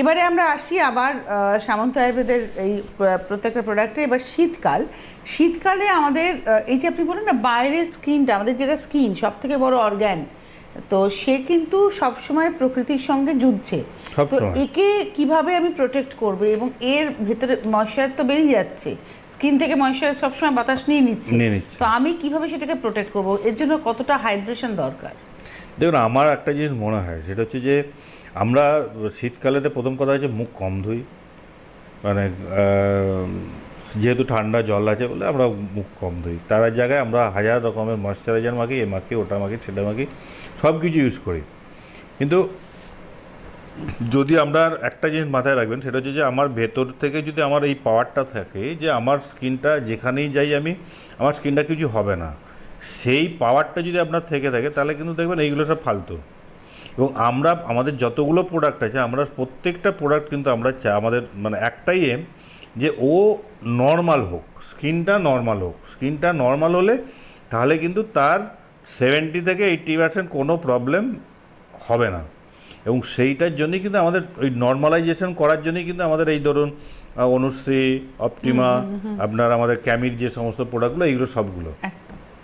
এবারে আমরা আসি আবার সামন্ত আয়ুর্বেদের এই প্রত্যেকটা প্রোডাক্টে এবার শীতকাল। শীতকালে আমাদের এই যে আপনি বলেন না বাইরের স্কিনটা আমাদের যেটা স্কিন সব থেকে বড় অর্গ্যান তো সে কিন্তু সবসময় প্রকৃতির সঙ্গে যুদ্ধছে তো একে কীভাবে আমি প্রোটেক্ট করব এবং এর ভেতরে ময়শ্চার তো বেরিয়ে যাচ্ছে। স্কিন থেকে ময়শ্চার সবসময় বাতাস নিয়ে নিচ্ছে। নিয়ে নিচ্ছে। তো আমি কীভাবে সেটাকে প্রোটেক্ট করব? এর জন্য কতটা হাইড্রেশন দরকার? দেখুন আমার একটা জিনিস মনে হয় সেটা হচ্ছে যে আমরা শীতকালেতে প্রথম কথা হচ্ছে মুখ কম ধুই। মানে যেহেতু ঠান্ডা জল আছে বলে আমরা মুখ কম ধুই। তার জায়গায় আমরা হাজার রকমের ময়শ্চারাইজার মাখি, এ মাখি, ওটা মাখি, সেটা মাখি সব কিছু ইউজ করি। কিন্তু যদি আমরা একটা জিনিস মাথায় রাখবেন, সেটা হচ্ছে যে আমার ভেতর থেকে যদি আমার এই পাওয়ারটা থাকে যে আমার স্কিনটা যেখানেই যাই আমি, আমার স্কিনটা কিছু হবে না। সেই পাওয়ারটা যদি আপনার থেকে থাকে, তাহলে কিন্তু দেখবেন এইগুলো সব ফালতু। এবং আমরা আমাদের যতগুলো প্রোডাক্ট আছে আমরা প্রত্যেকটা প্রোডাক্ট কিন্তু আমরা চাই আমাদের মানে একটাই এম যে ও নর্মাল হোক স্কিনটা নর্মাল হোক। স্কিনটা নর্মাল হলে তাহলে কিন্তু তার সেভেন্টি থেকে এইট্টি পার্সেন্ট কোনো প্রবলেম হবে না। এবং সেইটার জন্যই কিন্তু আমাদের ওই নর্মালাইজেশন করার জন্যই কিন্তু আমাদের এই ধরুন অনুশ্রী অপটিমা আপনার আমাদের ক্যামির যে সমস্ত প্রোডাক্টগুলো এইগুলো সবগুলো।